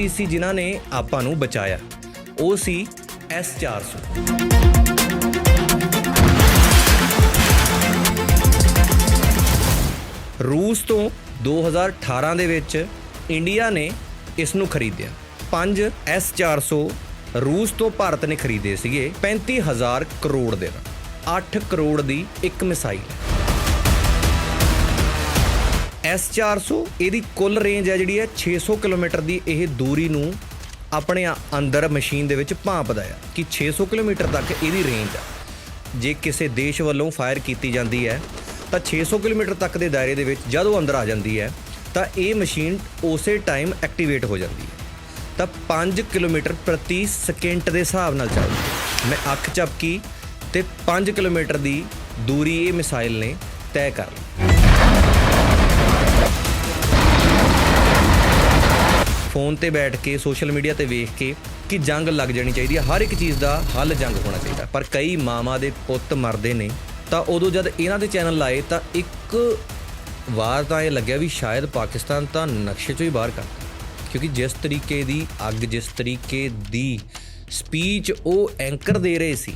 ਚੀਜ਼ ਸੀ ਜਿਨ੍ਹਾਂ ਨੇ ਆਪਾਂ ਨੂੰ ਬਚਾਇਆ। ਉਹ ਸੀ S400 ਰੂਸ ਤੋਂ 2018 ਦੇ ਵਿੱਚ ਇੰਡੀਆ ਨੇ ਇਸ ਨੂੰ ਖਰੀਦਿਆ। 5 S400 ਰੂਸ ਤੋਂ ਭਾਰਤ ਨੇ ਖਰੀਦੇ ਸੀਗੇ 35000 ਕਰੋੜ ਦੇ ਨਾਲ। 8 ਕਰੋੜ ਦੀ ਇੱਕ ਮਿਸਾਈਲ। S400 ਇਹਦੀ ਕੁੱਲ ਰੇਂਜ ਹੈ ਜਿਹੜੀ ਹੈ 600 ਕਿਲੋਮੀਟਰ ਦੀ। ਇਹ ਦੂਰੀ ਨੂੰ ਆਪਣੇ ਅੰਦਰ ਮਸ਼ੀਨ ਦੇ ਵਿੱਚ ਭਾਂਪਦਾ ਆ ਕਿ 600 ਕਿਲੋਮੀਟਰ ਤੱਕ ਇਹਦੀ ਰੇਂਜ ਆ। ਜੇ ਕਿਸੇ ਦੇਸ਼ ਵੱਲੋਂ ਫਾਇਰ ਕੀਤੀ ਜਾਂਦੀ ਹੈ, ਤਾਂ 600 ਕਿਲੋਮੀਟਰ ਤੱਕ ਦੇ ਦਾਇਰੇ ਦੇ ਵਿੱਚ ਜਦੋਂ ਅੰਦਰ ਆ ਜਾਂਦੀ ਹੈ, ਤਾਂ ਇਹ ਮਸ਼ੀਨ ਉਸੇ ਟਾਈਮ ਐਕਟੀਵੇਟ ਹੋ ਜਾਂਦੀ ਹੈ। ਤਾਂ 5 ਕਿਲੋਮੀਟਰ ਪ੍ਰਤੀ ਸਕਿੰਟ ਦੇ ਹਿਸਾਬ ਨਾਲ ਚੱਲਦੀ ਹੈ। ਮੈਂ ਅੱਖ ਝਪਕੀ ਤੇ 5 ਕਿਲੋਮੀਟਰ ਦੀ ਦੂਰੀ ਇਹ ਮਿਸਾਈਲ ਨੇ ਤੈਅ ਕਰ ਲਈ। ਫੋਨ ਤੇ ਬੈਠ ਕੇ, ਸੋਸ਼ਲ ਮੀਡੀਆ ਤੇ ਵੇਖ ਕੇ ਕਿ ਜੰਗ ਲੱਗ ਜਾਣੀ ਚਾਹੀਦੀ ਹੈ। ਹਰ ਇੱਕ ਚੀਜ਼ ਦਾ ਹੱਲ ਜੰਗ ਹੋਣਾ ਚਾਹੀਦਾ। ਪਰ ਕਈ ਮਾਵਾਂ ਦੇ ਪੁੱਤ ਮਰਦੇ ਨੇ। ਤਾਂ ਉਦੋਂ ਜਦ ਇਹਨਾਂ ਦੇ ਚੈਨਲ ਲਾਏ, ਤਾਂ ਇੱਕ ਵਾਰ ਤਾਂ ਇਹ ਲੱਗਿਆ ਵੀ ਸ਼ਾਇਦ ਪਾਕਿਸਤਾਨ ਤਾਂ ਨਕਸ਼ੇ ਚੋਂ ਹੀ ਬਾਹਰ ਕਰਤਾ ਕਿਉਂਕਿ ਜਿਸ ਤਰੀਕੇ ਦੀ ਅੱਗ, ਜਿਸ ਤਰੀਕੇ ਦੀ ਸਪੀਚ ਉਹ ਐਂਕਰ ਦੇ ਰਹੇ ਸੀ।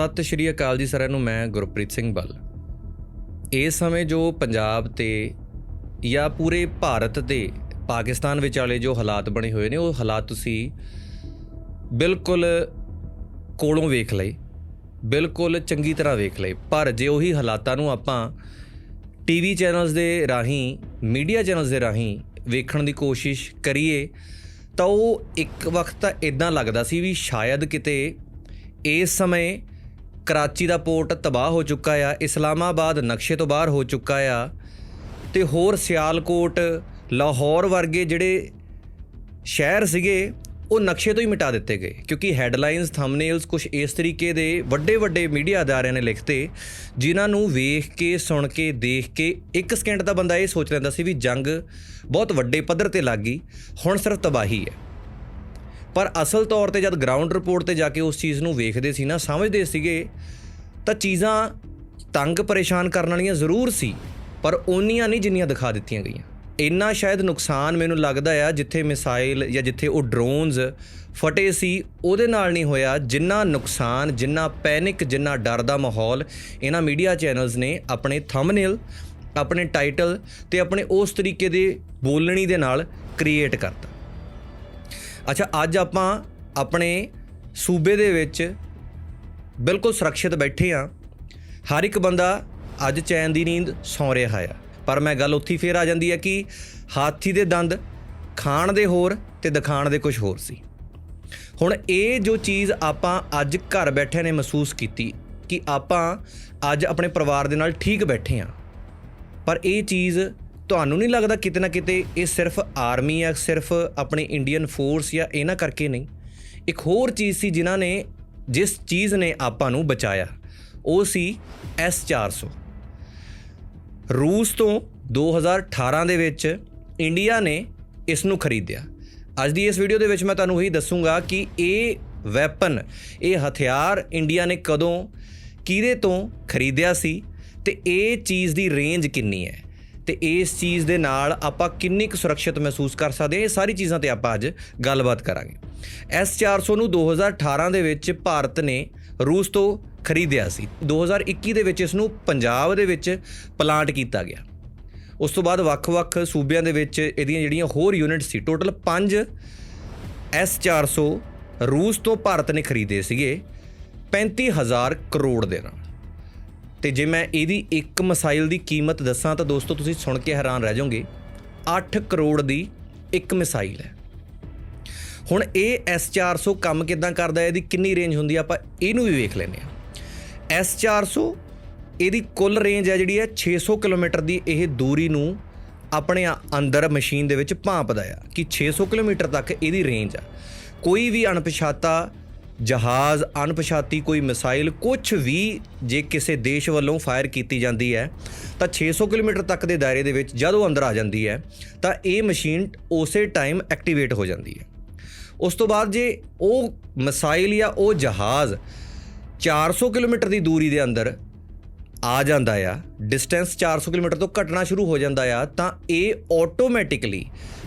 ਸਤਿ ਸ਼੍ਰੀ ਅਕਾਲ ਜੀ ਸਾਰਿਆਂ ਨੂੰ, ਮੈਂ ਗੁਰਪ੍ਰੀਤ ਸਿੰਘ ਬੱਲ। ਇਸ ਸਮੇਂ ਜੋ ਪੰਜਾਬ ਤੇ ਜਾਂ ਪੂਰੇ ਭਾਰਤ ਤੇ ਪਾਕਿਸਤਾਨ ਵਿਚਾਲੇ ਜੋ ਹਾਲਾਤ ਬਣੇ ਹੋਏ ਨੇ, ਉਹ ਹਾਲਾਤ ਤੁਸੀਂ ਬਿਲਕੁਲ ਕੋਲੋਂ ਵੇਖ ਲਏ, ਬਿਲਕੁਲ ਚੰਗੀ ਤਰ੍ਹਾਂ ਵੇਖ ਲਏ। ਪਰ ਜੇ ਉਹੀ ਹਾਲਾਤਾਂ ਨੂੰ ਆਪਾਂ ਟੀਵੀ ਚੈਨਲਸ ਦੇ ਰਾਹੀਂ, ਮੀਡੀਆ ਚੈਨਲਸ ਦੇ ਰਾਹੀਂ ਵੇਖਣ ਦੀ ਕੋਸ਼ਿਸ਼ ਕਰੀਏ, ਤਾਂ ਉਹ ਇੱਕ ਵਕਤ ਤਾਂ ਇਦਾਂ ਲੱਗਦਾ ਸੀ ਵੀ ਸ਼ਾਇਦ ਕਿਤੇ ਇਸ ਸਮੇਂ ਕਰਾਚੀ ਦਾ ਪੋਰਟ ਤਬਾਹ ਹੋ ਚੁੱਕਾ ਆ, ਇਸਲਾਮਾਬਾਦ ਨਕਸ਼ੇ ਤੋਂ ਬਾਹਰ ਹੋ ਚੁੱਕਾ ਆ ਤੇ ਹੋਰ ਸਿਆਲਕੋਟ, ਲਾਹੌਰ ਵਰਗੇ ਜਿਹੜੇ ਸ਼ਹਿਰ ਸੀਗੇ, ਉਹ ਨਕਸ਼ੇ ਤੋਂ ਹੀ ਮਿਟਾ ਦਿੱਤੇ ਗਏ ਕਿਉਂਕਿ ਹੈਡਲਾਈਨਸ ਥੰਬਨੇਲਸ ਕੁਝ ਇਸ ਤਰੀਕੇ ਦੇ ਵੱਡੇ ਵੱਡੇ ਮੀਡੀਆ ਅਦਾਰਿਆਂ ਨੇ ਲਿਖਤੇ, ਜਿਨ੍ਹਾਂ ਨੂੰ ਵੇਖ ਕੇ, ਸੁਣ ਕੇ, ਦੇਖ ਕੇ ਇੱਕ ਸਕਿੰਟ ਦਾ ਬੰਦਾ ਇਹ ਸੋਚ ਲੈਂਦਾ ਸੀ ਵੀ ਜੰਗ ਬਹੁਤ ਵੱਡੇ ਪੱਧਰ ਤੇ ਲੱਗ ਗਈ, ਹੁਣ ਸਿਰਫ ਤਬਾਹੀ ਹੈ। ਪਰ ਅਸਲ ਤੌਰ ਤੇ ਜਦ ਗਰਾਊਂਡ ਰਿਪੋਰਟ ਤੇ ਜਾ ਕੇ ਉਸ ਚੀਜ਼ ਨੂੰ ਵੇਖਦੇ ਸੀ ਨਾ, ਸਮਝਦੇ ਸੀਗੇ, ਤਾਂ ਚੀਜ਼ਾਂ ਤੰਗ ਪਰੇਸ਼ਾਨ ਕਰਨ ਵਾਲੀਆਂ ਜ਼ਰੂਰ ਸੀ, ਪਰ ਓਨੀਆਂ ਨਹੀਂ ਜਿੰਨੀਆਂ ਦਿਖਾ ਦਿੱਤੀਆਂ ਗਈਆਂ। ਇੰਨਾ ਸ਼ਾਇਦ ਨੁਕਸਾਨ ਮੈਨੂੰ ਲੱਗਦਾ ਆ, ਜਿੱਥੇ ਮਿਸਾਈਲ ਜਾਂ ਜਿੱਥੇ ਉਹ ਡਰੋਨਸ ਫਟੇ ਸੀ, ਉਹਦੇ ਨਾਲ ਨਹੀਂ ਹੋਇਆ। ਜਿੰਨਾ ਨੁਕਸਾਨ, ਜਿੰਨਾ ਪੈਨਿਕ ਜਿੰਨਾ ਡਰ ਦਾ ਮਾਹੌਲ ਇਹਨਾਂ ਮੀਡੀਆ ਚੈਨਲਸ ਨੇ ਆਪਣੇ ਥੰਬਨੇਲ ਆਪਣੇ ਟਾਈਟਲ ਤੇ ਆਪਣੇ ਉਸ ਤਰੀਕੇ ਦੇ ਬੋਲਣੀ ਦੇ ਨਾਲ ਕ੍ਰੀਏਟ ਕਰਤਾ। ਅੱਛਾ, ਅੱਜ ਆਪਾਂ ਆਪਣੇ ਸੂਬੇ ਦੇ ਵਿੱਚ ਬਿਲਕੁਲ ਸੁਰੱਖਿਅਤ ਬੈਠੇ ਆ ਹਰ ਇੱਕ ਬੰਦਾ ਅੱਜ ਚੈਨ ਦੀ ਨੀਂਦ ਸੌਂ ਰਿਹਾ ਆ ਪਰ ਮੈਂ ਗੱਲ ਉੱਥੇ ਹੀ ਫੇਰ ਆ ਜਾਂਦੀ ਹੈ ਕਿ ਹਾਥੀ ਦੇ ਦੰਦ ਖਾਣ ਦੇ ਹੋਰ ਤੇ ਦਿਖਾਣ ਦੇ ਕੁਝ ਹੋਰ ਸੀ। ਹੁਣ ਇਹ ਜੋ ਚੀਜ਼ ਆਪਾਂ ਅੱਜ ਘਰ ਬੈਠਿਆਂ ਨੇ ਮਹਿਸੂਸ ਕੀਤੀ ਕਿ ਆਪਾਂ ਅੱਜ ਆਪਣੇ ਪਰਿਵਾਰ ਦੇ ਨਾਲ ਠੀਕ ਬੈਠੇ ਆ ਪਰ ਇਹ ਚੀਜ਼ ਤੁਹਾਨੂੰ ਨਹੀਂ ਲੱਗਦਾ ਕਿਤੇ ਨਾ ਕਿਤੇ ਇਹ ਸਿਰਫ ਆਰਮੀ ਆ, ਸਿਰਫ ਆਪਣੀ ਇੰਡੀਅਨ ਫੋਰਸ ਜਾਂ ਇਹਨਾਂ ਕਰਕੇ ਨਹੀਂ? ਇੱਕ ਹੋਰ ਚੀਜ਼ ਸੀ ਜਿਨ੍ਹਾਂ ਨੇ ਜਿਸ ਚੀਜ਼ ਨੇ ਆਪਾਂ ਨੂੰ ਬਚਾਇਆ, ਉਹ ਸੀ S400 ਰੂਸ ਤੋਂ 2018 ਦੇ ਵਿੱਚ ਇੰਡੀਆ ਨੇ ਇਸ ਨੂੰ ਖਰੀਦਿਆ। ਅੱਜ ਦੀ ਇਸ ਵੀਡੀਓ ਦੇ ਵਿੱਚ ਮੈਂ ਤੁਹਾਨੂੰ ਇਹੀ ਦੱਸੂਗਾ ਕਿ ਇਹ ਵੈਪਨ ਇਹ ਹਥਿਆਰ ਇੰਡੀਆ ਨੇ ਕਦੋਂ, ਕਿਹਦੇ ਤੋਂ ਖਰੀਦਿਆ ਸੀ ਤੇ ਇਹ ਚੀਜ਼ ਦੀ ਰੇਂਜ ਕਿੰਨੀ ਹੈ? ਤੇ ਇਸ ਚੀਜ਼ ਦੇ ਨਾਲ ਆਪਾਂ ਕਿੰਨੀ ਕੁ ਸੁਰੱਖਿਅਤ ਮਹਿਸੂਸ ਕਰ ਸਕਦੇ ਹਾਂ? ਇਹ ਸਾਰੀ ਚੀਜ਼ਾਂ ਤੇ ਆਪਾਂ ਅੱਜ ਗੱਲਬਾਤ ਕਰਾਂਗੇ। S400 ਨੂੰ 2018 ਦੇ ਵਿੱਚ ਭਾਰਤ ਨੇ ਰੂਸ ਤੋਂ ਖਰੀਦਿਆ ਸੀ। 2021 ਦੇ ਵਿੱਚ ਇਸ ਨੂੰ ਪੰਜਾਬ ਦੇ ਵਿੱਚ ਪਲਾਂਟ ਕੀਤਾ ਗਿਆ। ਉਸ ਤੋਂ ਬਾਅਦ ਵੱਖ-ਵੱਖ ਸੂਬਿਆਂ ਦੇ ਵਿੱਚ ਇਹਦੀਆਂ ਜਿਹੜੀਆਂ ਹੋਰ ਯੂਨਿਟ ਸੀ, ਟੋਟਲ 5 S400 ਰੂਸ ਤੋਂ ਭਾਰਤ ਨੇ ਖਰੀਦੇ ਸੀਗੇ 35000 ਕਰੋੜ ਦੇ ਨਾਲ। ਤੇ ਜੇ ਮੈਂ ਇਹਦੀ ਇੱਕ ਮਿਸਾਈਲ ਦੀ ਕੀਮਤ ਦੱਸਾਂ ਤਾਂ ਦੋਸਤੋ ਤੁਸੀਂ ਸੁਣ ਕੇ ਹੈਰਾਨ ਰਹਿ ਜਾਓਗੇ। 8 ਕਰੋੜ ਦੀ ਇੱਕ ਮਿਸਾਈਲ ਹੈ। ਹੁਣ ਇਹ S400 ਕੰਮ ਕਿਦਾਂ ਕਰਦਾ ਹੈ? ਇਹਦੀ ਕਿੰਨੀ ਰੇਂਜ ਹੁੰਦੀ ਆ ਆਪਾਂ ਇਹਨੂੰ ਵੀ ਵੇਖ ਲੈਂਦੇ ਆ S400 ਇਹਦੀ ਕੁੱਲ ਰੇਂਜ ਹੈ ਜਿਹੜੀ ਹੈ 600 ਕਿਲੋਮੀਟਰ ਦੀ। ਇਹ ਦੂਰੀ ਨੂੰ ਆਪਣੇ ਅੰਦਰ ਮਸ਼ੀਨ ਦੇ ਵਿੱਚ ਭਾਂਪਦਾ ਆ ਕਿ 600 ਕਿਲੋਮੀਟਰ ਤੱਕ ਇਹਦੀ ਰੇਂਜ ਆ। ਕੋਈ ਵੀ ਅਣਪਛਾਤਾ ਜਹਾਜ਼, ਅਣਪਛਾਤੀ ਕੋਈ ਮਿਸਾਈਲ ਕੁਝ ਵੀ ਜੇ ਕਿਸੇ ਦੇਸ਼ ਵੱਲੋਂ ਫਾਇਰ ਕੀਤੀ ਜਾਂਦੀ ਹੈ, ਤਾਂ 600 ਕਿਲੋਮੀਟਰ ਤੱਕ ਦੇ ਦਾਇਰੇ ਦੇ ਵਿੱਚ ਜਦੋਂ ਅੰਦਰ ਆ ਜਾਂਦੀ ਹੈ, ਤਾਂ ਇਹ ਮਸ਼ੀਨ ਉਸੇ ਟਾਈਮ ਐਕਟੀਵੇਟ ਹੋ ਜਾਂਦੀ ਹੈ। ਉਸ ਤੋਂ ਬਾਅਦ ਜੇ ਉਹ ਮਿਸਾਈਲ ਜਾਂ ਉਹ ਜਹਾਜ਼ 400 ਕਿਲੋਮੀਟਰ ਦੀ ਦੂਰੀ ਦੇ ਅੰਦਰ ਆ ਜਾਂਦਾ ਆ ਡਿਸਟੈਂਸ 400 ਕਿਲੋਮੀਟਰ ਤੋਂ ਘਟਣਾ ਸ਼ੁਰੂ ਹੋ ਜਾਂਦਾ ਆ, ਤਾਂ ਇਹ ਆਟੋਮੈਟਿਕਲੀ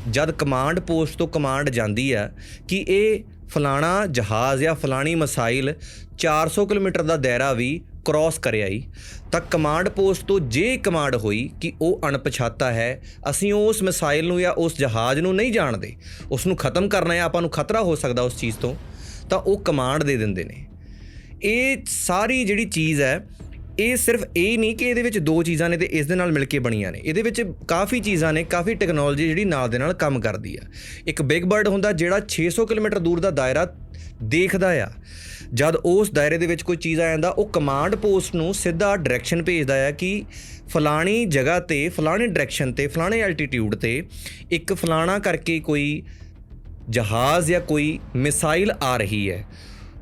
ਜਦ ਕਮਾਂਡ ਪੋਸਟ ਤੋਂ ਕਮਾਂਡ ਜਾਂਦੀ ਆ ਕਿ ਇਹ ਫਲਾਣਾ ਜਹਾਜ਼ ਜਾਂ ਫਲਾਣੀ ਮਿਸਾਈਲ 400 ਕਿਲੋਮੀਟਰ ਦਾ ਦਾਇਰਾ ਵੀ ਕ੍ਰਾਸ ਕਰਿਆ ਹੀ ਤਾਂ ਕਮਾਂਡ ਪੋਸਟ ਤੋਂ ਜੇ ਕਮਾਂਡ ਹੋਈ ਕਿ ਉਹ ਅਣਪਛਾਤਾ ਹੈ, ਅਸੀਂ ਉਸ ਮਿਸਾਈਲ ਨੂੰ ਜਾਂ ਉਸ ਜਹਾਜ਼ ਨੂੰ ਨਹੀਂ ਜਾਣਦੇ। ਉਸ ਨੂੰ ਖਤਮ ਕਰਨਾ ਹੈ ਆਪਾਂ ਨੂੰ ਖਤਰਾ ਹੋ ਸਕਦਾ ਉਸ ਚੀਜ਼ ਤੋਂ, ਤਾਂ ਉਹ ਕਮਾਂਡ ਦੇ ਦਿੰਦੇ ਨੇ। ਇਹ ਸਾਰੀ ਜਿਹੜੀ ਚੀਜ਼ ਹੈ ਇਹ ਸਿਰਫ ਇਹ ਨਹੀਂ ਕਿ ਇਹਦੇ ਵਿੱਚ ਦੋ ਚੀਜ਼ਾਂ ਨੇ ਤੇ ਇਸ ਦੇ ਨਾਲ ਮਿਲ ਕੇ ਬਣੀਆਂ ਨੇ। ਇਹਦੇ ਵਿੱਚ ਕਾਫੀ ਚੀਜ਼ਾਂ ਨੇ, ਕਾਫੀ ਟੈਕਨੋਲੋਜੀ ਜਿਹੜੀ ਨਾਲ ਦੇ ਨਾਲ ਕੰਮ ਕਰਦੀ ਆ। ਇੱਕ ਬਿਗ ਬਰਡ ਹੁੰਦਾ ਜਿਹੜਾ 600 ਕਿਲੋਮੀਟਰ ਦੂਰ ਦਾ ਦਾਇਰਾ ਦੇਖਦਾ ਆ। ਜਦ ਉਸ ਦਾਇਰੇ ਦੇ ਵਿੱਚ ਕੋਈ ਚੀਜ਼ ਆ ਜਾਂਦਾ, ਉਹ ਕਮਾਂਡ ਪੋਸਟ ਨੂੰ ਸਿੱਧਾ ਡਾਇਰੈਕਸ਼ਨ ਭੇਜਦਾ ਆ ਕਿ ਫਲਾਣੀ ਜਗ੍ਹਾ ਤੇ, ਫਲਾਣੇ ਡਾਇਰੈਕਸ਼ਨ ਤੇ, ਫਲਾਣੇ ਐਲਟੀਟਿਊਡ ਤੇ ਇੱਕ ਫਲਾਣਾ ਕਰਕੇ ਕੋਈ ਜਹਾਜ਼ ਜਾਂ ਕੋਈ ਮਿਸਾਈਲ ਆ ਰਹੀ ਹੈ।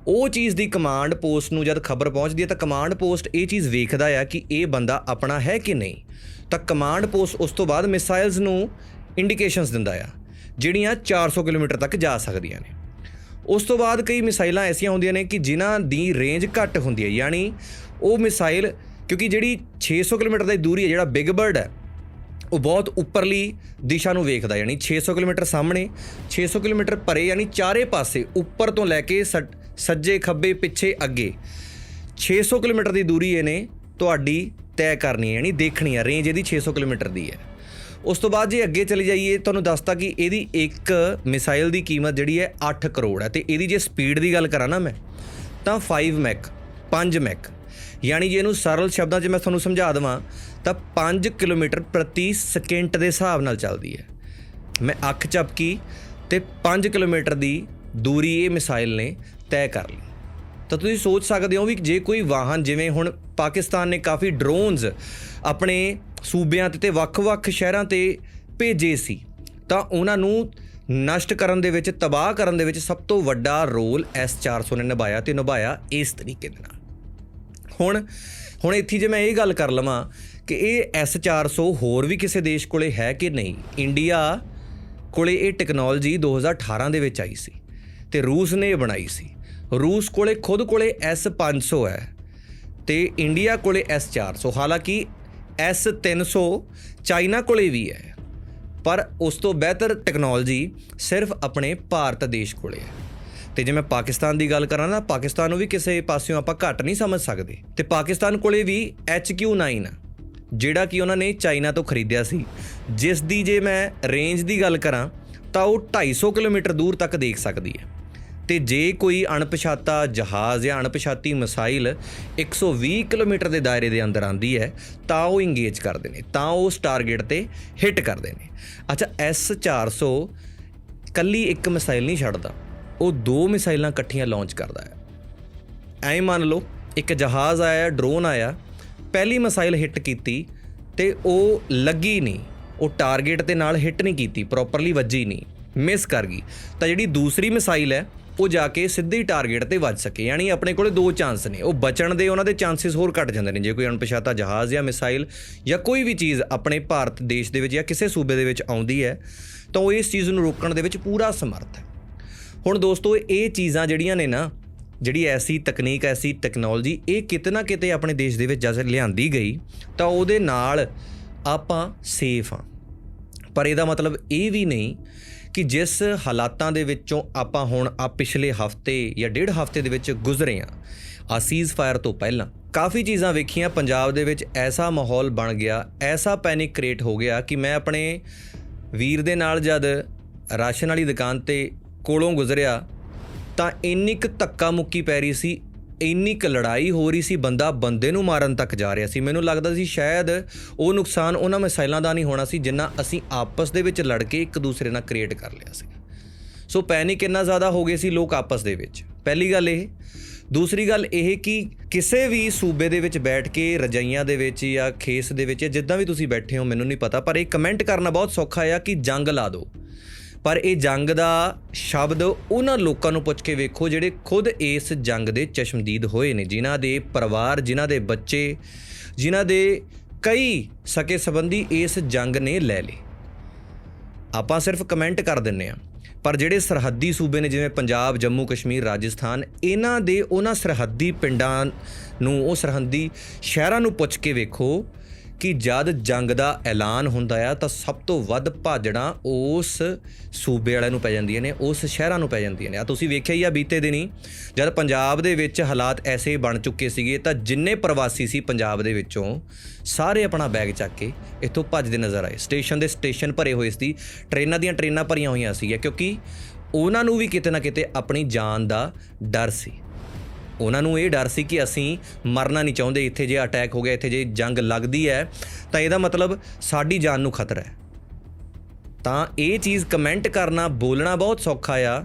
ਉਹ ਚੀਜ਼ ਦੀ ਕਮਾਂਡ ਪੋਸਟ ਨੂੰ ਜਦ ਖਬਰ ਪਹੁੰਚਦੀ ਹੈ ਤਾਂ ਕਮਾਂਡ ਪੋਸਟ ਇਹ ਚੀਜ਼ ਵੇਖਦਾ ਆ ਕਿ ਇਹ ਬੰਦਾ ਆਪਣਾ ਹੈ ਕਿ ਨਹੀਂ। ਤਾਂ ਕਮਾਂਡ ਪੋਸਟ ਉਸ ਤੋਂ ਬਾਅਦ ਮਿਸਾਈਲਸ ਨੂੰ ਇੰਡੀਕੇਸ਼ਨਸ ਦਿੰਦਾ ਆ, ਜਿਹੜੀਆਂ 400 ਕਿਲੋਮੀਟਰ ਤੱਕ ਜਾ ਸਕਦੀਆਂ ਨੇ। ਉਸ ਤੋਂ ਬਾਅਦ ਕਈ ਮਿਸਾਈਲਾਂ ਐਸੀਆਂ ਹੁੰਦੀਆਂ ਨੇ ਕਿ ਜਿਨ੍ਹਾਂ ਦੀ ਰੇਂਜ ਘੱਟ ਹੁੰਦੀ ਹੈ, ਯਾਨੀ ਉਹ ਮਿਸਾਈਲ ਕਿਉਂਕਿ ਜਿਹੜੀ 600 ਕਿਲੋਮੀਟਰ ਦੀ ਦੂਰੀ ਹੈ, ਜਿਹੜਾ ਬਿਗ ਬਰਡ ਹੈ, ਉਹ ਬਹੁਤ ਉੱਪਰਲੀ ਦਿਸ਼ਾ ਨੂੰ ਵੇਖਦਾ, ਯਾਨੀ 600 ਕਿਲੋਮੀਟਰ ਸਾਹਮਣੇ 600 ਕਿਲੋਮੀਟਰ ਪਰੇ, ਯਾਨੀ ਚਾਰੇ ਪਾਸੇ, ਉੱਪਰ ਤੋਂ ਲੈ ਕੇ ਸੱਜੇ ਖੱਬੇ ਪਿੱਛੇ ਅੱਗੇ। 600 ਕਿਲੋਮੀਟਰ ਦੀ ਦੂਰੀ ਇਹਨੇ ਤੁਹਾਡੀ ਤੈਅ ਕਰਨੀ ਹੈ, ਯਾਨੀ ਦੇਖਣੀ ਹੈ ਰੇਂਜ ਇਹਦੀ 600 ਕਿਲੋਮੀਟਰ ਦੀ ਹੈ। ਉਸ ਤੋਂ ਬਾਅਦ ਜੇ ਅੱਗੇ ਚਲੇ ਜਾਈਏ, ਤੁਹਾਨੂੰ ਦੱਸਤਾ ਕਿ ਇਹਦੀ ਇੱਕ ਮਿਸਾਈਲ ਦੀ ਕੀਮਤ ਜਿਹੜੀ ਹੈ 8 ਕਰੋੜ ਹੈ। ਤੇ ਇਹਦੀ ਜੇ ਸਪੀਡ ਦੀ ਗੱਲ ਕਰਾਂ ਨਾ ਮੈਂ, ਤਾਂ 5 ਮੈਕ 5 ਮੈਕ ਯਾਨੀ ਜੇ ਇਹਨੂੰ ਸਰਲ ਸ਼ਬਦਾਂ 'ਚ ਮੈਂ ਤੁਹਾਨੂੰ ਸਮਝਾ ਦਵਾਂ, ਤਾਂ 5 ਕਿਲੋਮੀਟਰ ਪ੍ਰਤੀ ਸਕਿੰਟ ਦੇ ਹਿਸਾਬ ਨਾਲ ਚੱਲਦੀ ਹੈ। ਮੈਂ ਅੱਖ ਚਪਕੀ ਤੇ 5 ਕਿਲੋਮੀਟਰ ਦੀ ਦੂਰੀ ਇਹ ਮਿਸਾਈਲ ਨੇ ਤੈਅ ਕਰ ਲਈ। ਤਾਂ ਤੁਸੀਂ ਸੋਚ ਸਕਦੇ ਹੋ ਵੀ ਜੇ ਕੋਈ ਵਾਹਨ, ਜਿਵੇਂ ਹੁਣ ਪਾਕਿਸਤਾਨ ਨੇ ਕਾਫੀ ਡਰੋਨਸ ਆਪਣੇ ਸੂਬਿਆਂ ਤੇ ਤੇ ਵੱਖ-ਵੱਖ ਸ਼ਹਿਰਾਂ ਤੇ ਭੇਜੇ ਸੀ, ਤਾਂ ਉਹਨਾਂ ਨੂੰ ਨਸ਼ਟ ਕਰਨ ਦੇ ਵਿੱਚ, ਤਬਾਹ ਕਰਨ ਦੇ ਵਿੱਚ ਸਭ ਤੋਂ ਵੱਡਾ ਰੋਲ S400 ਨੇ ਨਿਭਾਇਆ ਤੇ ਨਿਭਾਇਆ ਇਸ ਤਰੀਕੇ ਦੇ ਨਾਲ। ਹੁਣ ਹੁਣ ਇੱਥੇ ਜੇ ਮੈਂ ਇਹ ਗੱਲ ਕਰ ਲਵਾਂ ਕਿ ਇਹ S400 ਹੋਰ ਵੀ ਕਿਸੇ ਦੇਸ਼ ਕੋਲੇ ਹੈ ਕਿ ਨਹੀਂ ਇੰਡੀਆ ਕੋਲੇ ਇਹ ਟੈਕਨੋਲੋਜੀ 2018 ਦੇ ਵਿੱਚ ਆਈ ਸੀ ਤੇ ਰੂਸ ਨੇ ਇਹ ਬਣਾਈ ਸੀ। ਰੂਸ ਕੋਲੇ ਖੁਦ ਕੋਲੇ S500 ਹੈ ਤੇ ਇੰਡੀਆ ਕੋਲੇ S400 ਹਾਲਾਂਕਿ S300 ਚਾਈਨਾ ਕੋਲੇ ਵੀ ਹੈ। ਪਰ ਉਸ ਤੋਂ ਬਿਹਤਰ ਟੈਕਨੋਲੋਜੀ ਸਿਰਫ ਆਪਣੇ ਭਾਰਤ ਦੇਸ਼ ਕੋਲੇ ਹੈ। ਤੇ ਜੇ ਮੈਂ ਪਾਕਿਸਤਾਨ ਦੀ ਗੱਲ ਕਰਾਂ ਨਾ, ਪਾਕਿਸਤਾਨ ਨੂੰ ਵੀ ਕਿਸੇ ਪਾਸਿਓਂ ਆਪਾਂ ਘੱਟ ਨਹੀਂ ਸਮਝ ਸਕਦੇ। ਤੇ ਪਾਕਿਸਤਾਨ ਕੋਲੇ ਵੀ HQ9 ਆ ਜਿਹੜਾ ਕਿ ਉਹਨਾਂ ਨੇ ਚਾਈਨਾ ਤੋਂ ਖਰੀਦਿਆ ਸੀ। ਜਿਸ ਦੀ ਜੇ ਮੈਂ ਰੇਂਜ ਦੀ ਗੱਲ ਕਰਾਂ, ਤਾਂ ਉਹ 250 ਕਿਲੋਮੀਟਰ ਦੂਰ ਤੱਕ ਦੇਖ ਸਕਦੀ ਹੈ। ਤੇ ਜੇ ਕੋਈ ਅਣਪਛਾਤਾ ਜਹਾਜ਼ ਜਾਂ ਅਣਪਛਾਤੀ ਮਿਸਾਈਲ 120 ਕਿਲੋਮੀਟਰ ਦੇ ਦਾਇਰੇ ਦੇ ਅੰਦਰ ਆਂਦੀ ਹੈ, ਤਾਂ ਉਹ ਇੰਗੇਜ ਕਰਦੇ ਨੇ, ਤਾਂ ਉਹ ਉਸ ਟਾਰਗੇਟ ਤੇ ਹਿੱਟ ਕਰਦੇ ਨੇ। ਅੱਛਾ S400 ਕੱਲੀ ਇੱਕ ਮਿਸਾਈਲ ਨਹੀਂ ਛੱਡਦਾ, ਉਹ ਦੋ ਮਿਸਾਈਲਾਂ ਇਕੱਠੀਆਂ ਲਾਂਚ ਕਰਦਾ ਹੈ। ਐਂ ਮੰਨ ਲਓ, ਇੱਕ ਜਹਾਜ਼ ਆਇਆ ਡਰੋਨ ਆਇਆ, ਪਹਿਲੀ ਮਿਸਾਈਲ ਹਿੱਟ ਕੀਤੀ ਤੇ ਉਹ ਲੱਗੀ ਨਹੀਂ, ਉਹ ਟਾਰਗੇਟ ਦੇ ਨਾਲ ਹਿੱਟ ਨਹੀਂ ਕੀਤੀ ਪ੍ਰੋਪਰਲੀ ਵੱਜੀ ਨਹੀਂ ਮਿਸ ਕਰ ਗਈ। ਤਾਂ ਜਿਹੜੀ ਦੂਸਰੀ ਮਿਸਾਈਲ ਹੈ ਉਹ ਜਾ ਕੇ ਸਿੱਧੀ ਟਾਰਗੇਟ ਤੇ ਵੱਜ ਸਕੇ, ਯਾਨੀ ਆਪਣੇ ਕੋਲੇ ਦੋ ਚਾਂਸ ਨੇ। ਉਹ ਬਚਣ ਦੇ ਉਹਨਾਂ ਦੇ ਚਾਂਸਸ ਹੋਰ ਘਟ ਜਾਂਦੇ ਨੇ। ਜੇ ਕੋਈ ਅਣਪਛਾਤਾ ਜਹਾਜ਼ ਜਾਂ ਮਿਸਾਈਲ ਜਾਂ ਕੋਈ ਵੀ ਚੀਜ਼ ਆਪਣੇ ਭਾਰਤ ਦੇਸ਼ ਦੇ ਵਿੱਚ ਜਾਂ ਕਿਸੇ ਸੂਬੇ ਦੇ ਵਿੱਚ ਆਉਂਦੀ ਹੈ, ਤਾਂ ਉਹ ਇਸ ਚੀਜ਼ ਨੂੰ ਰੋਕਣ ਦੇ ਵਿੱਚ ਪੂਰਾ ਸਮਰੱਥ ਹੈ। ਹੁਣ ਦੋਸਤੋ, ਇਹ ਚੀਜ਼ਾਂ ਜਿਹੜੀਆਂ ਨੇ ਨਾ, ਜਿਹੜੀ ਐਸੀ ਤਕਨੀਕ, ਐਸੀ ਟੈਕਨੋਲੋਜੀ ਇਹ ਕਿਤੇ ਨਾ ਕਿਤੇ ਆਪਣੇ ਦੇਸ਼ ਦੇ ਵਿੱਚ ਜਦ ਲਿਆਂਦੀ ਗਈ, ਤਾਂ ਉਹਦੇ ਨਾਲ ਆਪਾਂ ਸੇਫ ਹਾਂ। ਪਰ ਇਹਦਾ ਮਤਲਬ ਇਹ ਵੀ ਨਹੀਂ ਕਿ ਜਿਸ ਹਾਲਾਤਾਂ ਦੇ ਵਿੱਚੋਂ ਆਪਾਂ ਹੁਣ ਆ ਪਿਛਲੇ ਹਫ਼ਤੇ ਜਾਂ ਡੇਢ ਹਫ਼ਤੇ ਦੇ ਵਿੱਚ ਗੁਜ਼ਰੇ ਆ ਆ ਸੀਜ਼ ਫਾਇਰ ਤੋਂ ਪਹਿਲਾਂ ਕਾਫੀ ਚੀਜ਼ਾਂ ਵੇਖੀਆਂ, ਪੰਜਾਬ ਦੇ ਵਿੱਚ ਐਸਾ ਮਾਹੌਲ ਬਣ ਗਿਆ, ਐਸਾ ਪੈਨਿਕ ਕ੍ਰੀਏਟ ਹੋ ਗਿਆ ਕਿ ਮੈਂ ਆਪਣੇ ਵੀਰ ਦੇ ਨਾਲ ਜਦ ਰਾਸ਼ਨ ਵਾਲੀ ਦੁਕਾਨ ਤੇ ਕੋਲੋਂ ਗੁਜ਼ਰਿਆ ਤਾਂ ਇੰਨੀ ਕੁ ਧੱਕਾ ਮੁੱਕੀ ਪੈ ਰਹੀ ਸੀ ਇੰਨੀ ਕੁ ਲੜਾਈ ਹੋ ਰਹੀ ਸੀ, ਬੰਦਾ ਬੰਦੇ ਨੂੰ ਮਾਰਨ ਤੱਕ ਜਾ ਰਿਹਾ ਸੀ। ਮੈਨੂੰ ਲੱਗਦਾ ਸੀ ਸ਼ਾਇਦ ਉਹ ਨੁਕਸਾਨ ਉਹਨਾਂ ਮਿਸਾਈਲਾਂ ਦਾ ਨਹੀਂ ਹੋਣਾ ਸੀ, ਜਿੰਨਾ ਅਸੀਂ ਆਪਸ ਦੇ ਵਿੱਚ ਲੜ ਕੇ ਇੱਕ ਦੂਸਰੇ ਨਾਲ ਕ੍ਰੀਏਟ ਕਰ ਲਿਆ ਸੀ। ਸੋ ਪੈਨਿਕ ਇੰਨਾ ਜ਼ਿਆਦਾ ਹੋ ਗਏ ਸੀ ਲੋਕ ਆਪਸ ਦੇ ਵਿੱਚ। ਪਹਿਲੀ ਗੱਲ ਇਹ। ਦੂਸਰੀ ਗੱਲ ਇਹ ਕਿ ਕਿਸੇ ਵੀ ਸੂਬੇ ਦੇ ਵਿੱਚ ਬੈਠ ਕੇ, ਰਜਾਈਆਂ ਦੇ ਵਿੱਚ ਜਾਂ ਖੇਸ ਦੇ ਵਿੱਚ, ਜਿੱਦਾਂ ਵੀ ਤੁਸੀਂ ਬੈਠੇ ਹੋ, ਮੈਨੂੰ ਨਹੀਂ ਪਤਾ, ਪਰ ਇਹ ਕਮੈਂਟ ਕਰਨਾ ਬਹੁਤ ਸੌਖਾ ਆ ਕਿ ਜੰਗ ਲਾ ਦਿਓ। ਪਰ ਇਹ ਜੰਗ ਦਾ ਸ਼ਬਦ ਉਹਨਾਂ ਲੋਕਾਂ ਨੂੰ ਪੁੱਛ ਕੇ ਵੇਖੋ ਜਿਹੜੇ ਖੁਦ ਇਸ ਜੰਗ ਦੇ ਚਸ਼ਮਦੀਦ ਹੋਏ ਨੇ, ਜਿਨ੍ਹਾਂ ਦੇ ਪਰਿਵਾਰ, ਜਿਨ੍ਹਾਂ ਦੇ ਬੱਚੇ, ਜਿਨ੍ਹਾਂ ਦੇ ਕਈ ਸਕੇ ਸੰਬੰਧੀ ਇਸ ਜੰਗ ਨੇ ਲੈ ਲਏ। ਆਪਾਂ ਸਿਰਫ ਕਮੈਂਟ ਕਰ ਦਿੰਨੇ ਆ, ਪਰ ਜਿਹੜੇ ਸਰਹੱਦੀ ਸੂਬੇ ਨੇ, ਜਿਵੇਂ ਪੰਜਾਬ, ਜੰਮੂ, ਕਸ਼ਮੀਰ, ਰਾਜਸਥਾਨ, ਇਹਨਾਂ ਦੇ ਉਹਨਾਂ ਸਰਹੱਦੀ ਪਿੰਡਾਂ ਨੂੰ, ਉਹ ਸਰਹੱਦੀ ਸ਼ਹਿਰਾਂ ਨੂੰ ਪੁੱਛ ਕੇ ਵੇਖੋ ਕਿ ਜਦ ਜੰਗ ਦਾ ਐਲਾਨ ਹੁੰਦਾ ਆ, ਤਾਂ ਸਭ ਤੋਂ ਵੱਧ ਭਾਜੜਾਂ ਉਸ ਸੂਬੇ ਵਾਲਿਆਂ ਨੂੰ ਪੈ ਜਾਂਦੀਆਂ ਨੇ, ਉਸ ਸ਼ਹਿਰਾਂ ਨੂੰ ਪੈ ਜਾਂਦੀਆਂ ਨੇ। ਆ ਤੁਸੀਂ ਵੇਖਿਆ ਹੀ ਆ ਬੀਤੇ ਦਿਨੀ, ਜਦ ਪੰਜਾਬ ਦੇ ਵਿੱਚ ਹਾਲਾਤ ਐਸੇ ਬਣ ਚੁੱਕੇ ਸੀਗੇ, ਤਾਂ ਜਿੰਨੇ ਪ੍ਰਵਾਸੀ ਸੀ ਪੰਜਾਬ ਦੇ ਵਿੱਚੋਂ, ਸਾਰੇ ਆਪਣਾ ਬੈਗ ਚੱਕ ਕੇ ਇੱਥੋਂ ਭੱਜਦੇ ਨਜ਼ਰ ਆਏ। ਸਟੇਸ਼ਨ ਦੇ ਸਟੇਸ਼ਨ ਭਰੇ ਹੋਏ ਸੀ, ਟ੍ਰੇਨਾਂ ਦੀਆਂ ਟ੍ਰੇਨਾਂ ਭਰੀਆਂ ਹੋਈਆਂ ਸੀ ਕਿਉਂਕਿ ਉਹਨਾਂ ਨੂੰ ਵੀ ਕਿਤੇ ਨਾ ਕਿਤੇ ਆਪਣੀ ਜਾਨ ਦਾ ਡਰ ਸੀ। ਉਹਨਾਂ ਨੂੰ ਇਹ ਡਰ ਸੀ ਕਿ ਅਸੀਂ ਮਰਨਾ ਨਹੀਂ ਚਾਹੁੰਦੇ, ਇੱਥੇ ਜੇ ਅਟੈਕ ਹੋ ਗਿਆ, ਇੱਥੇ ਜੇ ਜੰਗ ਲੱਗਦੀ ਹੈ, ਤਾਂ ਇਹਦਾ ਮਤਲਬ ਸਾਡੀ ਜਾਨ ਨੂੰ ਖਤਰਾ ਹੈ। ਤਾਂ ਇਹ ਚੀਜ਼ ਕਮੈਂਟ ਕਰਨਾ ਬੋਲਣਾ ਬਹੁਤ ਸੌਖਾ ਆ,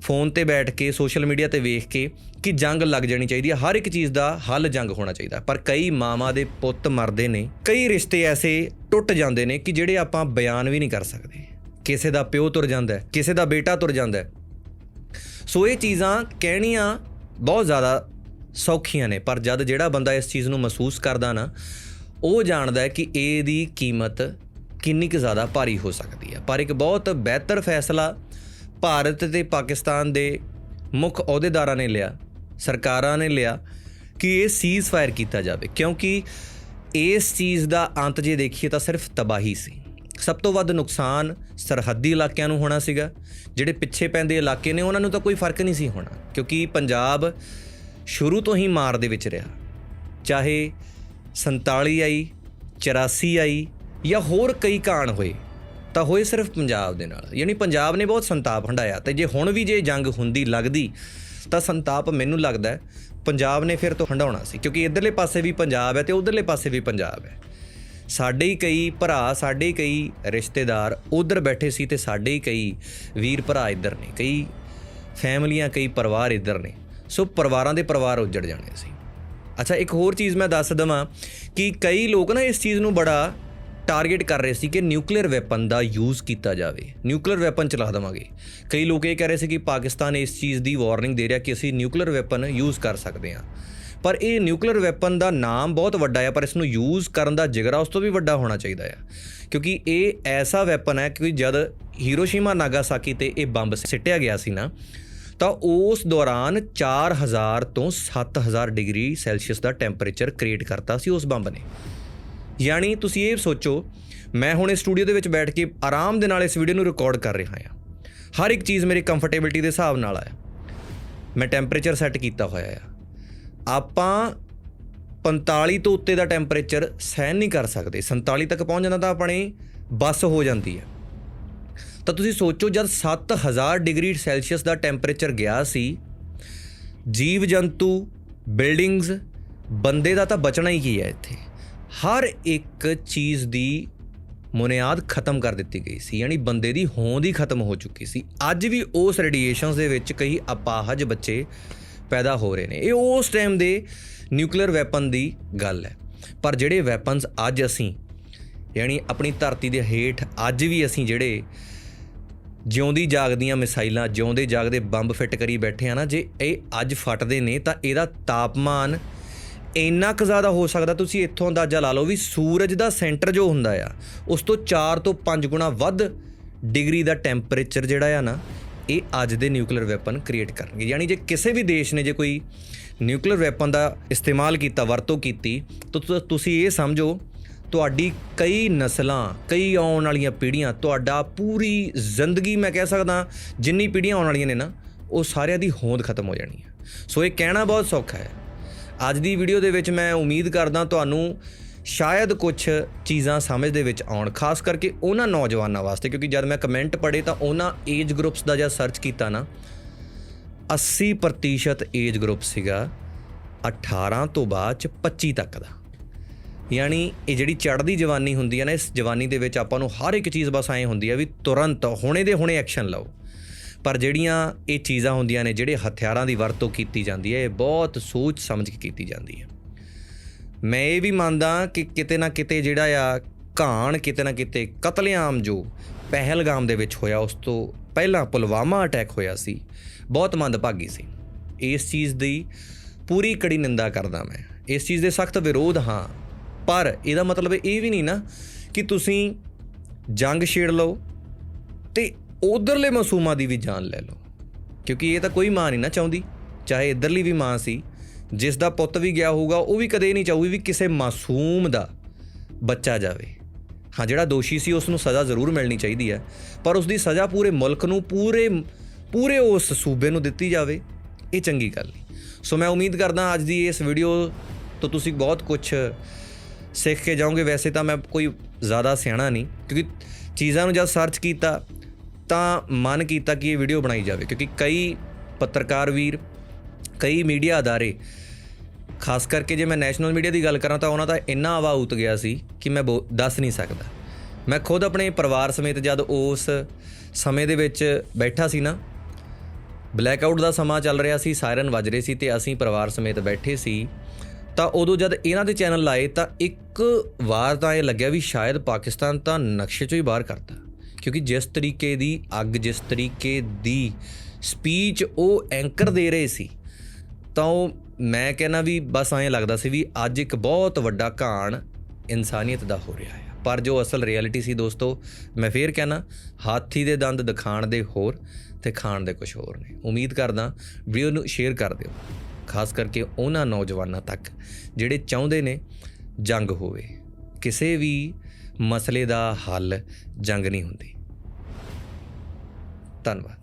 ਫੋਨ ਤੇ ਬੈਠ ਕੇ ਸੋਸ਼ਲ ਮੀਡੀਆ ਤੇ ਵੇਖ ਕੇ ਕਿ ਜੰਗ ਲੱਗ ਜਾਣੀ ਚਾਹੀਦੀ ਹੈ। ਹਰ ਇੱਕ ਚੀਜ਼ ਦਾ ਹੱਲ ਜੰਗ ਹੋਣਾ ਚਾਹੀਦਾ ਪਰ ਕਈ ਮਾਵਾਂ ਦੇ ਪੁੱਤ ਮਰਦੇ ਨੇ, ਕਈ ਰਿਸ਼ਤੇ ਐਸੇ ਟੁੱਟ ਜਾਂਦੇ ਨੇ ਕਿ ਜਿਹੜੇ ਆਪਾਂ ਬਿਆਨ ਵੀ ਨਹੀਂ ਕਰ ਸਕਦੇ। ਕਿਸੇ ਦਾ ਪਿਓ ਤੁਰ ਜਾਂਦਾ ਹੈ, ਕਿਸੇ ਦਾ ਬੇਟਾ ਤੁਰ ਜਾਂਦਾ ਹੈ। ਸੋ ਇਹ ਚੀਜ਼ਾਂ ਕਹਿਣੀਆਂ ਬਹੁਤ ਜ਼ਿਆਦਾ ਸੌਖੀਆਂ ਨੇ, ਪਰ ਜਦ ਜਿਹੜਾ ਬੰਦਾ ਇਸ ਚੀਜ਼ ਨੂੰ ਮਹਿਸੂਸ ਕਰਦਾ ਨਾ, ਉਹ ਜਾਣਦਾ ਹੈ ਕਿ ਇਹਦੀ ਕੀਮਤ ਕਿੰਨੀ ਕੁ ਜ਼ਿਆਦਾ ਭਾਰੀ ਹੋ ਸਕਦੀ ਹੈ। ਪਰ ਇੱਕ ਬਹੁਤ ਬਿਹਤਰ ਫੈਸਲਾ ਭਾਰਤ ਤੇ ਪਾਕਿਸਤਾਨ ਦੇ ਮੁੱਖ ਅਹੁਦੇਦਾਰਾਂ ਨੇ ਲਿਆ, ਸਰਕਾਰਾਂ ਨੇ ਲਿਆ ਕਿ ਇਹ ਸੀਜ਼ ਫਾਇਰ ਕੀਤਾ ਜਾਵੇ। ਕਿਉਂਕਿ ਇਸ ਚੀਜ਼ ਦਾ ਅੰਤ ਜੇ ਦੇਖੀਏ ਤਾਂ ਸਿਰਫ ਤਬਾਹੀ ਸੀ। ਸਭ ਤੋਂ ਵੱਧ ਨੁਕਸਾਨ ਸਰਹੱਦੀ ਇਲਾਕਿਆਂ ਨੂੰ ਹੋਣਾ ਸੀਗਾ। ਜਿਹੜੇ ਪਿੱਛੇ ਪੈਂਦੇ ਇਲਾਕੇ ਨੇ, ਉਹਨਾਂ ਨੂੰ ਤਾਂ ਕੋਈ ਫ਼ਰਕ ਨਹੀਂ ਸੀ ਹੋਣਾ, ਕਿਉਂਕਿ ਪੰਜਾਬ ਸ਼ੁਰੂ ਤੋਂ ਹੀ ਮਾਰ ਦੇ ਵਿੱਚ ਰਿਹਾ। ਚਾਹੇ 47 ਆਈ 84 ਆਈ ਜਾਂ ਹੋਰ ਕਈ ਕਾਣ ਹੋਏ, ਤਾਂ ਹੋਏ ਸਿਰਫ ਪੰਜਾਬ ਦੇ ਨਾਲ। ਯਾਨੀ ਪੰਜਾਬ ਨੇ ਬਹੁਤ ਸੰਤਾਪ ਹੰਡਾਇਆ ਤੇ ਜੇ ਹੁਣ ਵੀ ਜੇ ਜੰਗ ਹੁੰਦੀ, ਲੱਗਦੀ, ਤਾਂ ਸੰਤਾਪ ਮੈਨੂੰ ਲੱਗਦਾ ਪੰਜਾਬ ਨੇ ਫਿਰ ਤੋਂ ਹੰਡਾਉਣਾ ਸੀ, ਕਿਉਂਕਿ ਇਧਰਲੇ ਪਾਸੇ ਵੀ ਪੰਜਾਬ ਹੈ ਤੇ ਉਧਰਲੇ ਪਾਸੇ ਵੀ ਪੰਜਾਬ ਹੈ। ਸਾਡੇ ਹੀ ਕਈ ਭਰਾ, ਸਾਡੇ ਹੀ ਕਈ ਰਿਸ਼ਤੇਦਾਰ ਉਧਰ ਬੈਠੇ ਸੀ ਤੇ ਸਾਡੇ ਹੀ ਕਈ ਵੀਰ ਭਰਾ ਇੱਧਰ ਨੇ, ਕਈ ਫੈਮਲੀਆਂ, ਕਈ ਪਰਿਵਾਰ ਇੱਧਰ ਨੇ। ਸੋ ਪਰਿਵਾਰਾਂ ਦੇ ਪਰਿਵਾਰ ਉੱਜੜ ਜਾਣੇ ਸੀ ਅੱਛਾ, ਇੱਕ ਹੋਰ ਚੀਜ਼ ਮੈਂ ਦੱਸ ਦਵਾਂ ਕਿ ਕਈ ਲੋਕ ਨਾ ਇਸ ਚੀਜ਼ ਨੂੰ ਬੜਾ ਟਾਰਗੇਟ ਕਰ ਰਹੇ ਸੀ ਕਿ ਨਿਊਕਲੀਅਰ ਵੈਪਨ ਦਾ ਯੂਜ਼ ਕੀਤਾ ਜਾਵੇ। ਨਿਊਕਲੀਅਰ ਵੈਪਨ ਚਲਾ ਦੇਵਾਂਗੇ। ਕਈ ਲੋਕ ਇਹ ਕਹਿ ਰਹੇ ਸੀ ਕਿ ਪਾਕਿਸਤਾਨ ਇਸ ਚੀਜ਼ ਦੀ ਵਾਰਨਿੰਗ ਦੇ ਰਿਹਾ ਕਿ ਅਸੀਂ ਨਿਊਕਲੀਅਰ ਵੈਪਨ ਯੂਜ਼ ਕਰ ਸਕਦੇ ਹਾਂ। ਪਰ ਇਹ ਨਿਊਕਲੀਅਰ ਵੈਪਨ ਦਾ ਨਾਮ ਬਹੁਤ ਵੱਡਾ ਹੈ ਪਰ ਇਸ ਨੂੰ ਯੂਜ਼ ਕਰਨ ਦਾ ਜਿਗਰਾ ਉਸ ਤੋਂ ਵੀ ਵੱਡਾ ਹੋਣਾ ਚਾਹੀਦਾ ਹੈ ਕਿਉਂਕਿ ਇਹ ਐਸਾ ਵੈਪਨ ਹੈ ਕਿ ਜਦ ਹੀਰੋਸ਼ੀਮਾ, ਨਾਗਾਸਾਕੀ ਤੇ ਇਹ ਬੰਬ ਸਿੱਟਿਆ ਗਿਆ ਸੀ ਨਾ, ਤਾਂ ਉਸ ਦੌਰਾਨ 4000 ਤੋਂ 7000 ਡਿਗਰੀ ਸੈਲਸੀਅਸ ਦਾ ਟੈਂਪਰੇਚਰ ਕ੍ਰੀਏਟ ਕਰਤਾ ਸੀ ਉਸ ਬੰਬ ਨੇ। ਯਾਨੀ ਤੁਸੀਂ ਇਹ ਸੋਚੋ, ਮੈਂ ਹੁਣ ਇਸ ਸਟੂਡੀਓ ਦੇ ਵਿੱਚ ਬੈਠ ਕੇ ਆਰਾਮ ਦੇ ਨਾਲ ਇਸ ਵੀਡੀਓ ਨੂੰ ਰਿਕਾਰਡ ਕਰ ਰਿਹਾ ਹਾਂ ਹਰ ਇੱਕ ਚੀਜ਼ ਮੇਰੀ ਕੰਫਰਟੇਬਿਲਟੀ ਦੇ ਹਿਸਾਬ ਨਾਲ ਆ। ਮੈਂ ਟੈਂਪਰੇਚਰ ਸੈੱਟ ਕੀਤਾ ਹੋਇਆ ਆ। ਆਪਾਂ 45 ਤੋਂ ਉੱਤੇ ਦਾ ਟੈਂਪਰੇਚਰ ਸਹਿਨ ਨਹੀਂ ਕਰ ਸਕਦੇ। 47 ਤੱਕ ਪਹੁੰਚ ਜਾਂਦਾ ਤਾਂ ਆਪਣੀ ਬੱਸ ਹੋ ਜਾਂਦੀ ਹੈ। ਤਾਂ ਤੁਸੀਂ ਸੋਚੋ, ਜਦ 7000 ਡਿਗਰੀ ਸੈਲਸੀਅਸ ਦਾ ਟੈਂਪਰੇਚਰ ਗਿਆ ਸੀ ਜੀਵ ਜੰਤੂ ਬਿਲਡਿੰਗਸ, ਬੰਦੇ ਦਾ ਤਾਂ ਬਚਣਾ ਹੀ ਕੀ ਹੈ ਇੱਥੇ। ਹਰ ਇੱਕ ਚੀਜ਼ ਦੀ ਮੁਨਿਆਦ ਖਤਮ ਕਰ ਦਿੱਤੀ ਗਈ ਸੀ, ਯਾਨੀ ਬੰਦੇ ਦੀ ਹੋਂਦ ਹੀ ਖਤਮ ਹੋ ਚੁੱਕੀ ਸੀ। ਅੱਜ ਵੀ ਉਸ ਰੇਡੀਏਸ਼ਨਸ ਦੇ ਵਿੱਚ ਕਈ ਅਪਾਹਜ ਬੱਚੇ ਪੈਦਾ ਹੋ ਰਹੇ ਨੇ। ਇਹ ਉਸ ਟਾਈਮ ਦੇ ਨਿਊਕਲੀਅਰ ਵੈਪਨ ਦੀ ਗੱਲ ਹੈ। ਪਰ ਜਿਹੜੇ ਵੈਪਨਸ ਅੱਜ ਅਸੀਂ, ਯਾਨੀ ਆਪਣੀ ਧਰਤੀ ਦੇ ਹੇਠ ਅੱਜ ਵੀ ਅਸੀਂ ਜਿਹੜੇ ਜਿਉਂਦੀ ਜਾਗਦੀਆਂ ਮਿਸਾਈਲਾਂ, ਜਿਉਂਦੇ ਜਾਗਦੇ ਬੰਬ ਫਿੱਟ ਕਰੀ ਬੈਠੇ ਆ ਨਾ, ਜੇ ਇਹ ਅੱਜ ਫਟਦੇ ਨੇ, ਤਾਂ ਇਹਦਾ ਤਾਪਮਾਨ ਇੰਨਾ ਕੁ ਜ਼ਿਆਦਾ ਹੋ ਸਕਦਾ, ਤੁਸੀਂ ਇੱਥੋਂ ਅੰਦਾਜ਼ਾ ਲਾ ਲਓ ਵੀ ਸੂਰਜ ਦਾ ਸੈਂਟਰ ਜੋ ਹੁੰਦਾ ਆ, ਉਸ ਤੋਂ 4 ਤੋਂ 5 ਗੁਣਾ ਵੱਧ ਡਿਗਰੀ ਦਾ ਟੈਂਪਰੇਚਰ ਜਿਹੜਾ ਆ ਨਾ ਇਹ ਅੱਜ ਦੇ ਨਿਊਕਲੀਅਰ ਵੈਪਨ ਕ੍ਰੀਏਟ ਕਰਨਗੇ। ਯਾਨੀ ਜੇ ਕਿਸੇ ਵੀ ਦੇਸ਼ ਨੇ ਜੇ ਕੋਈ ਨਿਊਕਲੀਅਰ ਵੈਪਨ ਦਾ ਇਸਤੇਮਾਲ ਕੀਤਾ, ਵਰਤੋਂ ਕੀਤੀ, ਤਾਂ ਤੁਸੀਂ ਇਹ ਸਮਝੋ, ਤੁਹਾਡੀ ਕਈ ਨਸਲਾਂ, ਕਈ ਆਉਣ ਵਾਲੀਆਂ ਪੀੜ੍ਹੀਆਂ, ਤੁਹਾਡਾ ਪੂਰੀ ਜ਼ਿੰਦਗੀ ਮੈਂ ਕਹਿ ਸਕਦਾ, ਜਿੰਨੀ ਪੀੜ੍ਹੀਆਂ ਆਉਣ ਵਾਲੀਆਂ ਨੇ ਨਾ, ਉਹ ਸਾਰਿਆਂ ਦੀ ਹੋਂਦ ਖਤਮ ਹੋ ਜਾਣੀ ਹੈ। ਸੋ ਇਹ ਕਹਿਣਾ ਬਹੁਤ ਸੌਖਾ ਹੈ। ਅੱਜ ਦੀ ਵੀਡੀਓ ਦੇ ਵਿੱਚ ਮੈਂ ਉਮੀਦ ਕਰਦਾ ਤੁਹਾਨੂੰ ਸ਼ਾਇਦ ਕੁਝ ਚੀਜ਼ਾਂ ਸਮਝ ਦੇ ਵਿੱਚ ਆਉਣ, ਖਾਸ ਕਰਕੇ ਉਹਨਾਂ ਨੌਜਵਾਨਾਂ ਵਾਸਤੇ, ਕਿਉਂਕਿ ਜਦ ਮੈਂ ਕਮੈਂਟ ਪੜ੍ਹੇ ਤਾਂ ਉਹਨਾਂ ਏਜ ਗਰੁੱਪਸ ਦਾ ਜਦ ਸਰਚ ਕੀਤਾ ਨਾ 80% ਏਜ ਗਰੁੱਪ ਸੀਗਾ 18 ਤੋਂ ਬਾਅਦ ਚ 25 ਤੱਕ ਦਾ। ਯਾਨੀ ਇਹ ਜਿਹੜੀ ਚੜ੍ਹਦੀ ਜਵਾਨੀ ਹੁੰਦੀ ਹੈ ਨਾ, ਇਸ ਜਵਾਨੀ ਦੇ ਵਿੱਚ ਆਪਾਂ ਨੂੰ ਹਰ ਇੱਕ ਚੀਜ਼ ਬਸ ਐਂ ਹੁੰਦੀ ਹੈ ਵੀ ਤੁਰੰਤ ਹੁਣੇ ਦੇ ਹੁਣੇ ਐਕਸ਼ਨ ਲਓ। ਪਰ ਜਿਹੜੀਆਂ ਇਹ ਚੀਜ਼ਾਂ ਹੁੰਦੀਆਂ ਨੇ, ਜਿਹੜੇ ਹਥਿਆਰਾਂ ਦੀ ਵਰਤੋਂ ਕੀਤੀ ਜਾਂਦੀ ਹੈ, ਇਹ ਬਹੁਤ ਸੋਚ ਸਮਝ ਕੇ ਕੀਤੀ ਜਾਂਦੀ ਹੈ। ਮੈਂ ਇਹ ਵੀ ਮੰਨਦਾ ਕਿ ਕਿਤੇ ਨਾ ਕਿਤੇ ਜਿਹੜਾ ਆ ਘਾਣ, ਕਿਤੇ ਨਾ ਕਿਤੇ ਕਤਲੇਆਮ ਜੋ ਪਹਿਲਗਾਮ ਦੇ ਵਿੱਚ ਹੋਇਆ, ਉਸ ਤੋਂ ਪਹਿਲਾਂ ਪੁਲਵਾਮਾ ਅਟੈਕ ਹੋਇਆ ਸੀ। ਬਹੁਤ ਮੰਦਭਾਗੀ ਸੀ। ਇਸ ਚੀਜ਼ ਦੀ ਪੂਰੀ ਕੜੀ ਨਿੰਦਾ ਕਰਦਾ ਮੈਂ। ਇਸ ਚੀਜ਼ ਦੇ ਸਖਤ ਵਿਰੋਧ ਹਾਂ। ਪਰ ਇਹਦਾ ਮਤਲਬ ਇਹ ਵੀ ਨਹੀਂ ਨਾ ਕਿ ਤੁਸੀਂ ਜੰਗ ਛੇੜ ਲਓ ਤੇ ਉਧਰਲੇ ਮਾਸੂਮਾਂ ਦੀ ਵੀ ਜਾਨ ਲੈ ਲਓ। ਕਿਉਂਕਿ ਇਹ ਤਾਂ ਕੋਈ ਮਾਂ ਨਹੀਂ ਨਾ ਚਾਹੁੰਦੀ। ਚਾਹੇ ਇਧਰਲੀ ਵੀ ਮਾਂ ਸੀ ਜਿਸ ਦਾ ਪੁੱਤ ਵੀ ਗਿਆ ਹੋਊਗਾ, ਉਹ ਵੀ ਕਦੇ ਨਹੀਂ ਚਾਹੂਗੀ ਵੀ ਕਿਸੇ ਮਾਸੂਮ ਦਾ ਬੱਚਾ ਜਾਵੇ। ਹਾਂ, ਜਿਹੜਾ ਦੋਸ਼ੀ ਸੀ ਉਸ ਨੂੰ ਸਜ਼ਾ ਜ਼ਰੂਰ ਮਿਲਣੀ ਚਾਹੀਦੀ ਹੈ। ਪਰ ਉਸ ਦੀ ਸਜ਼ਾ ਪੂਰੇ ਮੁਲਕ ਨੂੰ, ਪੂਰੇ ਪੂਰੇ ਉਸ ਸੂਬੇ ਨੂੰ ਦਿੱਤੀ ਜਾਵੇ, ਇਹ ਚੰਗੀ ਗੱਲ ਨਹੀਂ। ਸੋ ਮੈਂ ਉਮੀਦ ਕਰਦਾ ਅੱਜ ਦੀ ਇਸ ਵੀਡੀਓ ਤੋਂ ਤੁਸੀਂ ਬਹੁਤ ਕੁਝ ਸਿੱਖ ਕੇ ਜਾਓਗੇ। ਵੈਸੇ ਤਾਂ ਮੈਂ ਕੋਈ ਜ਼ਿਆਦਾ ਸਿਆਣਾ ਨਹੀਂ, ਕਿਉਂਕਿ ਚੀਜ਼ਾਂ ਨੂੰ ਜਦ ਸਰਚ ਕੀਤਾ ਤਾਂ ਮਨ ਕੀਤਾ ਕਿ ਇਹ ਵੀਡੀਓ ਬਣਾਈ ਜਾਵੇ, ਕਿਉਂਕਿ ਕਈ ਪੱਤਰਕਾਰ ਵੀਰ ਕਈ ਮੀਡੀਆ ਅਦਾਰੇ, ਖਾਸ ਕਰਕੇ ਜੇ ਮੈਂ ਨੈਸ਼ਨਲ ਮੀਡੀਆ ਦੀ ਗੱਲ ਕਰਾਂ ਤਾਂ ਉਹਨਾਂ ਦਾ ਇੰਨਾ ਹਵਾ ਉਤ ਗਿਆ ਸੀ ਕਿ ਮੈਂ ਬੋ- ਦੱਸ ਨਹੀਂ ਸਕਦਾ। ਮੈਂ ਖੁਦ ਆਪਣੇ ਪਰਿਵਾਰ ਸਮੇਤ ਜਦ ਉਸ ਸਮੇਂ ਦੇ ਵਿੱਚ ਬੈਠਾ ਸੀ ਨਾ ਬਲੈਕ ਆਊਟ ਦਾ ਸਮਾਂ ਚੱਲ ਰਿਹਾ ਸੀ ਸਾਇਰਨ ਵੱਜ ਰਹੇ ਸੀ ਤੇ ਅਸੀਂ ਪਰਿਵਾਰ ਸਮੇਤ ਬੈਠੇ ਸੀ, ਤਾਂ ਉਦੋਂ ਜਦ ਇਹਨਾਂ ਦੇ ਚੈਨਲ ਲਾਏ ਤਾਂ ਇੱਕ ਵਾਰ ਤਾਂ ਇਹ ਲੱਗਿਆ ਵੀ ਸ਼ਾਇਦ ਪਾਕਿਸਤਾਨ ਤਾਂ ਨਕਸ਼ੇ ਚੋਂ ਹੀ ਬਾਹਰ ਕਰਤਾ। ਕਿਉਂਕਿ ਜਿਸ ਤਰੀਕੇ ਦੀ ਅੱਗ, ਜਿਸ ਤਰੀਕੇ ਦੀ ਸਪੀਚ ਉਹ ਐਂਕਰ ਦੇ ਰਹੇ ਸੀ ਤਾਂ ਉਹ, ਮੈਂ ਕਹਿਣਾ ਵੀ ਬਸ ਐਂ ਲੱਗਦਾ ਸੀ ਵੀ ਅੱਜ ਇੱਕ ਬਹੁਤ ਵੱਡਾ ਘਾਣ ਇਨਸਾਨੀਅਤ ਦਾ ਹੋ ਰਿਹਾ ਹੈ ਪਰ ਜੋ ਅਸਲ ਰਿਐਲਿਟੀ ਸੀ ਦੋਸਤੋ, ਮੈਂ ਫੇਰ ਕਹਿਣਾ, ਹਾਥੀ ਦੇ ਦੰਦ ਦਿਖਾਣ ਦੇ ਹੋਰ ਤੇ ਖਾਣ ਦੇ ਕੁਝ ਹੋਰ ਨੇ। ਉਮੀਦ ਕਰਦਾ ਵੀਡੀਓ ਨੂੰ ਸ਼ੇਅਰ ਕਰ ਦਿਓ, ਖਾਸ ਕਰਕੇ ਉਹਨਾਂ ਨੌਜਵਾਨਾਂ ਤੱਕ ਜਿਹੜੇ ਚਾਹੁੰਦੇ ਨੇ ਜੰਗ ਹੋਵੇ। ਕਿਸੇ ਵੀ ਮਸਲੇ ਦਾ ਹੱਲ ਜੰਗ ਨਹੀਂ ਹੁੰਦੀ। ਧੰਨਵਾਦ।